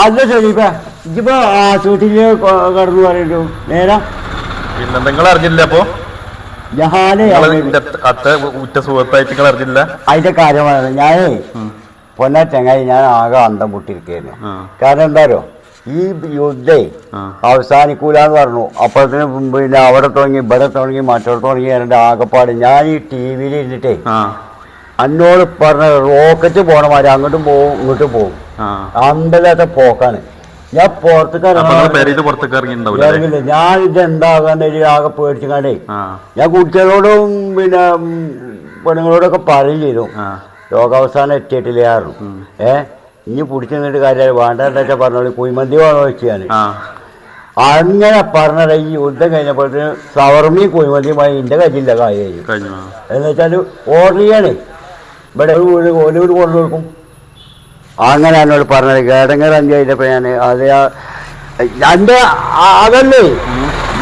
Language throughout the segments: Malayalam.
അല്ല ശരീപ്പ ഇജിപ്പോ ആശുപത്രിയിൽ കടന്നു പറയണ്ടു? നേരാ? പിന്നെ നിങ്ങൾ അറിഞ്ഞില്ല അപ്പോ? എന്റെ അത്ത ഉറ്റ സുഹൃത്തായിട്ട് നിങ്ങൾ അറിഞ്ഞില്ല? അതിന്റെ കാര്യമാണ് ഞാനേ പൊന്നാ ചങ്ങായി ഞാൻ ആകെ അന്തം പൊട്ടിരിക്കുന്നു ആ. കാരണം എന്താരോ ഈ യുദ്ധേ ആ. അവസാനിക്കൂലെന്ന് പറഞ്ഞു. അപ്പഴത്തിന് പിന്നെ അവിടെ തുടങ്ങി ഇവിടെ തുടങ്ങി മറ്റോട് തുടങ്ങി എന്റെ ആകെപ്പാട് ഞാൻ ഈ ടി വിയിൽ ഇരുന്നിട്ടേ അന്നോട് പറഞ്ഞ റോക്കറ്റ് പോണ മാതിരി അങ്ങോട്ടും പോവും ഇങ്ങോട്ടും പോവും. അമ്പലാത്ത പോക്കാണ്. ഞാൻ പുറത്തേക്ക് ഇറങ്ങില്ല. ഞാൻ ഇത് എന്താകാൻ ആകെ പേടിച്ചുകാണ്ടേ ആ. ഞാൻ കുട്ടികളോടും പിന്നെ പെണ്ണുങ്ങളോടൊക്കെ പറയും ചെയ്തു. ആ. എത്തിയിട്ടില്ല എത്തിയിട്ടില്ലായിരുന്നു ഏ? ഇനി പിടിച്ചു നിന്നിട്ട് കാര്യമില്ല. വേണ്ടെന്ന് വെച്ചാൽ പറഞ്ഞോളൂ. കുഴിമന്തി വേണോ വെച്ച് ആ. അങ്ങനെ പറഞ്ഞത് ഈ യുദ്ധം കഴിഞ്ഞപ്പോഴത്തേന് സവർമി കുഴിമന്തിയുമായി എന്റെ കയ്യിലില്ല കാര്യം കഴിഞ്ഞു. ആ. എന്ന് വെച്ചാൽ ഓർഡർ ചെയ്യണേ. ഇവിടെ ഒരു വീട് ഒരു വീട് കൊണ്ടു കൊടുക്കും അങ്ങനെ എന്നോട് പറഞ്ഞത്? കേടങ്ങർ എന്ത് കഴിഞ്ഞപ്പോൾ ഞാൻ അത് എന്റെ എന്റെ അതല്ലേ?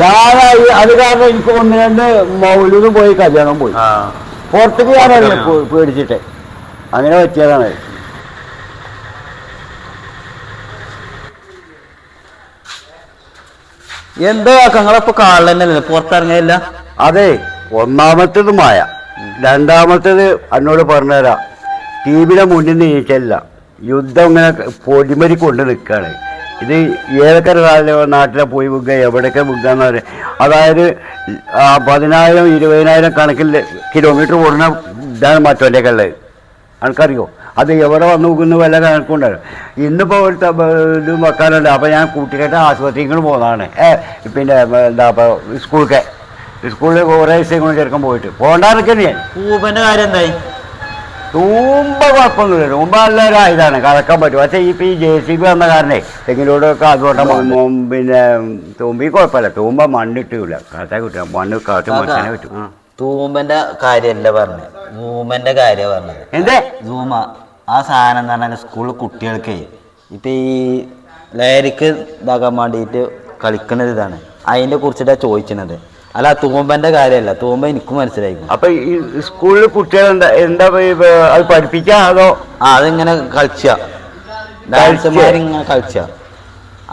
ഞാൻ ഈ- അത് കാരണം എനിക്ക് ഒന്ന് രണ്ട് മൗലൂദും പോയി കല്യാണം പോയി. പുറത്തേക്ക് പുറത്തേക്ക് പേടിച്ചിട്ട്. അങ്ങനെ പറ്റിയതാണ്. എന്താ നിങ്ങളിപ്പോ കാണലെന്നല്ലേ? പുറത്തിറങ്ങിയില്ല അതെ ഒന്നാമത്തേത് മായ. രണ്ടാമത്തേത് എന്നോട് പറഞ്ഞുതരാം. ടി വിയുടെ മുന്നിൽ നീച്ചല്ല. യുദ്ധം ഇങ്ങനെ പൊടിമരി കൊണ്ട് നിൽക്കുകയാണ്. ഇത് ഏതൊക്കെ നാട്ടിലെ പോയി വിൽക്കുക എവിടെയൊക്കെ വിൽക്കുകയെന്ന് പറയും അതായത് പതിനായിരം ഇരുപതിനായിരം കണക്കിൽ കിലോമീറ്റർ ഓടുന്ന ഇതാണ് മറ്റോന്റെയൊക്കെ ഉള്ളത്. എനിക്കറിയോ അത് എവിടെ വന്ന് നോക്കുന്ന വല്ല കണക്കുണ്ടായിരുന്നു ഇന്നിപ്പോൾ ഒരു ഇത് വെക്കാനുണ്ട്. അപ്പോൾ ഞാൻ കൂട്ടിക്കെട്ട ആശുപത്രികൾ പോകുന്നതാണ് പിന്നെ എന്താ ഇപ്പോൾ സ്കൂളൊക്കെ സ്കൂളിൽ കുറേ ദിവസം കൊണ്ട് ചെറുക്കം പോയിട്ട്. പോകണ്ടാന്നൊക്കെ ഞാൻ പൂപ്പന്റെ കാര്യം എന്തായി? തൂമ്പ കുഴപ്പമൊന്നുമില്ല. തൂമ്പ നല്ലൊരു ഇതാണ് കറക്കാൻ പറ്റും. പക്ഷേ ഇപ്പം ഈ ജെ സി ബി വന്ന കാരണേ തെങ്ങിലൂടെയൊക്കെ അതുകൊണ്ട് പിന്നെ തൂമ്പി കുഴപ്പമില്ല. തൂമ്പ മണ്ണിട്ടില്ല കറക്റ്റാ കിട്ടും മണ്ണ് കാറ്റ് മനുഷ്യനെ പറ്റും. തൂമ്പന്റെ കാര്യമല്ല പറഞ്ഞത് സൂമന്റെ കാര്യം പറഞ്ഞത്. എന്തേ? സൂമ ആ സാധനം എന്ന് പറഞ്ഞാൽ സ്കൂളിൽ കുട്ടികൾക്ക് ഇപ്പൊ ഈ ലഹരിക്ക് ഇതാക്കാൻ വേണ്ടിയിട്ട് കളിക്കുന്ന ഇതാണ്. അതിനെ കുറിച്ചിട്ടാണ് ചോദിക്കുന്നത് അല്ല തൂമ്പന്റെ കാര്യമല്ല. തൂമ്പ എനിക്ക് മനസ്സിലായി അപ്പൊ ഈ സ്കൂളിൽ കുട്ടികൾ എന്താ എന്താ അത് പഠിപ്പിക്കാ അതോ? ആ അതിങ്ങനെ കളിച്ച. ഡാൻസുമാരിങ്ങനെ കളിച്ച.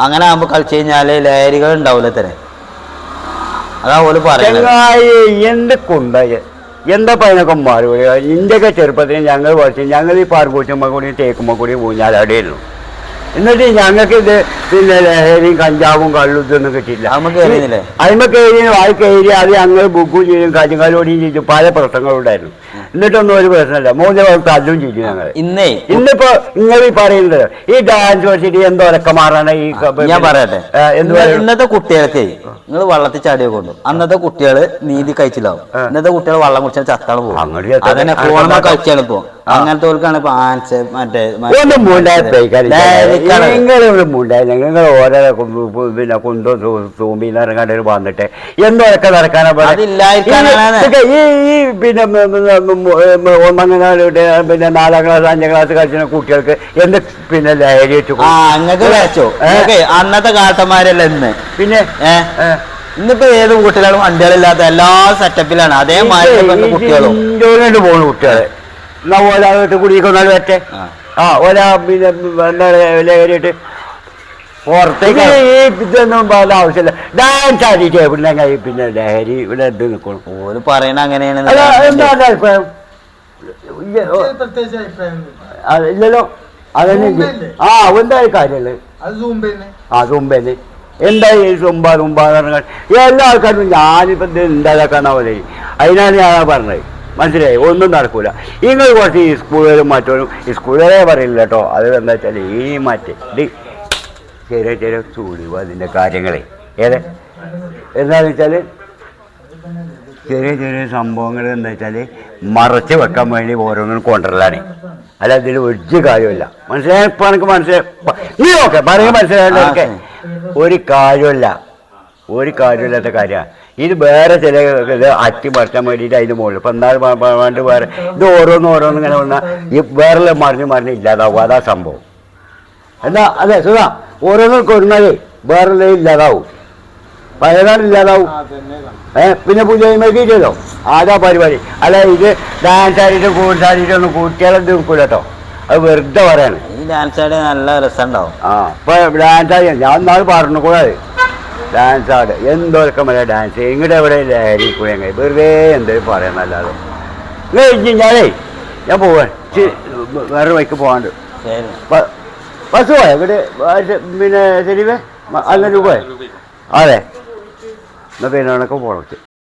അങ്ങനെ ആകുമ്പോ കളിച്ചു കഴിഞ്ഞാൽ ലഹരികൾ ഉണ്ടാവില്ല തന്നെ അതാ ഓൽ പറയുന്നത് എന്ത് കൊണ്ടായി എന്താ പതിനൊക്കെ മാറി ഇന്ത്യയൊക്കെ ചെറുപ്പത്തിന് ഞങ്ങൾ പഠിച്ചു ഞങ്ങൾ ഈ പാർക്കൂച്ചുമ്പോൾ കൂടി തേക്കുമ്പോൾ കൂടി ഊഞ്ഞാലാടിയിരുന്നു. എന്നിട്ട് ഞങ്ങൾക്ക് ഇത് പിന്നെ ലഹരിയും കഞ്ചാവും കള്ളും ഇതൊന്നും അറിയുന്നില്ലേ? അതിമ കയറി വായി കയറി അത് ഞങ്ങൾ ബുക്കും ചെയ്യും കഞ്ഞുകാലോടിയും ചെയ്തു പല പ്രശ്നങ്ങളുണ്ടായിരുന്നു എന്നിട്ടൊന്നും ഒരു പ്രശ്നമില്ല. മൂന്ന് വർഷം അതും ചെയ്തു ഞങ്ങൾ ഇന്നേ? ഇന്നിപ്പോ നിങ്ങൾ ഈ പറയുന്നത് ഈ ഡാൻസ് പഠിച്ചിട്ട് എന്തോരൊക്കെ മാറാണ് ഈ ഞാൻ പറയട്ടെ. ഇന്നത്തെ കുട്ടികൾക്ക് നിങ്ങൾ വള്ളത്തിൽ ചാടിയ കൊണ്ടു അന്നത്തെ കുട്ടികൾ നീതി കഴിച്ചില്ലാവും. ഇന്നത്തെ കുട്ടികൾ വള്ളം കുടിച്ചാൽ ചത്താണ് പോകും. അങ്ങോട്ട് കഴിച്ചാണ് അതന്നെ ഇപ്പൊ. അങ്ങനത്തെ ഓർക്കാണ് ഇപ്പൊ ആൻസ് മറ്റേ ഒന്നും മൂണ്ടായി മൂണ്ടായി? നിങ്ങൾ ഓരോ പിന്നെ കുന്തോ തൂമ്പി ഇറങ്ങാണ്ട് വന്നിട്ട്. എന്തോരൊക്കെ നടക്കാനാ ഈ ഈ പിന്നെ ഒന്നാം ക്ലാസ് പിന്നെ നാലാം ക്ലാസ് അഞ്ചാം ക്ലാസ് കളിക്കുന്ന കുട്ടികൾക്ക് എന്ത് പിന്നെ ലഹരി വെച്ചു വെച്ചോ അന്നത്തെ കാട്ടന്മാരല്ല ഇന്ന്? പിന്നെ. ഇന്നിപ്പോ ഏത് കുട്ടികളും വണ്ടികളില്ലാത്ത എല്ലാ സെറ്റപ്പിലാണ് അതേമാതിരി കുട്ടികളും. പോകുന്ന കുട്ടികൾ. എന്നാ ഓല വീട്ടിൽ കുടിക്കൊന്നാലും പറ്റേ ആ. ആ ഓല പിന്നെ എന്താ കയറിയിട്ട് പുറത്തേക്ക് ഈ ഇതൊന്നും പോകേണ്ട ആവശ്യമില്ല. ഡാൻസ് ആടിയിട്ട് കൈ പിന്നെ ലഹരി ഇവിടെ ഇത് നിൽക്കണം ഓര് പറയണ അങ്ങനെയാണ് എന്താ അഭിപ്രായം? ഇല്ലല്ലോ. അതന്നെ ആ എന്തായി അത് ആ തുമ്പൽ എന്തായി ഈ സുംബ തുമ്പ എന്ന് പറഞ്ഞാൽ എല്ലാ ആൾക്കാരും ഞാനിപ്പോൾ എന്താ എന്താക്കാന്നാവല്ലേ അതിനാണ് ഞാൻ പറഞ്ഞത്. മനസ്സിലായി? ഒന്നും നടക്കൂല. നിങ്ങൾ കുറച്ച് ഈ സ്കൂളുകാരും മറ്റോരും ഈ സ്കൂളുകളെ പറയില്ല കേട്ടോ അത് എന്താ വെച്ചാൽ ഈ മാറ്റ് ഡി ചെറിയ ചെറിയ ചൂടി അതിന്റെ കാര്യങ്ങളെ. ഏതെ? എന്താണെന്ന് വെച്ചാൽ ചെറിയ ചെറിയ സംഭവങ്ങൾ എന്താ വെച്ചാൽ മറച്ച് വെക്കാൻ വേണ്ടി ഓരോന്നും കൊണ്ടുവരലാണ്. അല്ല ഇതിൽ ഒരു കാര്യമില്ല മനസ്സിലായ? ഇപ്പം എനിക്ക് മനസ്സിലായി. നീ ഓക്കെ പറയുക മനസ്സിലായതൊക്കെ ഒരു കാര്യമില്ല ഒരു കാര്യമില്ലാത്ത കാര്യമാണ് ഇത് വേറെ ചില ഇത് അട്ടിമറിച്ചാൻ വേണ്ടിയിട്ട് അതിന് മുകളിൽ. ഇപ്പം എന്നാൽ വേണ്ട വേറെ ഇത് ഓരോന്നും ഓരോന്നും ഇങ്ങനെ വന്നാൽ ഈ വേറെ മറിഞ്ഞ് മറിഞ്ഞ് ഇല്ലാതാവും. അതാ സംഭവം. എന്നാ അതെ സുഖാ ഓരോന്നും കൊരുന്നത് വേറെ ഇല്ലാതാവും. പഴയതാണ് ഇല്ലാതാവും. ഏ പിന്നെ പുതിയ ചെയ്തോ ആതാ പരിപാടി? അല്ല ഇത് ഡാൻസ് ആയിട്ട് ഒന്നും കുട്ടികളെ നിൽക്കൂല കേട്ടോ. അത് വെറുതെ പറയാണ്. ഈ ഡാൻസ് ആടെ നല്ല രസമുണ്ടാവും. ആ ഇപ്പൊ ഡാൻസ് ആടി ഞാൻ നാളെ പറഞ്ഞു കൂടെ ഡാൻസ് ആട്. എന്തോരക്കം മല ഡാൻസ് ഇങ്ങോട്ട് എവിടെ ലഹരി കൂടെ എങ്ങനെ വെറുതെ എന്തേലും പറയുന്നല്ലാതെ ഞാനേ ഞാൻ പോവാൻ വേറെ വഴിക്ക് പോകാണ്ട് ബസ് പോയ? ഇവിടെ പിന്നെ ശരിവേ? അങ്ങനെ രൂപ അതെ. എന്നാ പിന്നെ പോകണം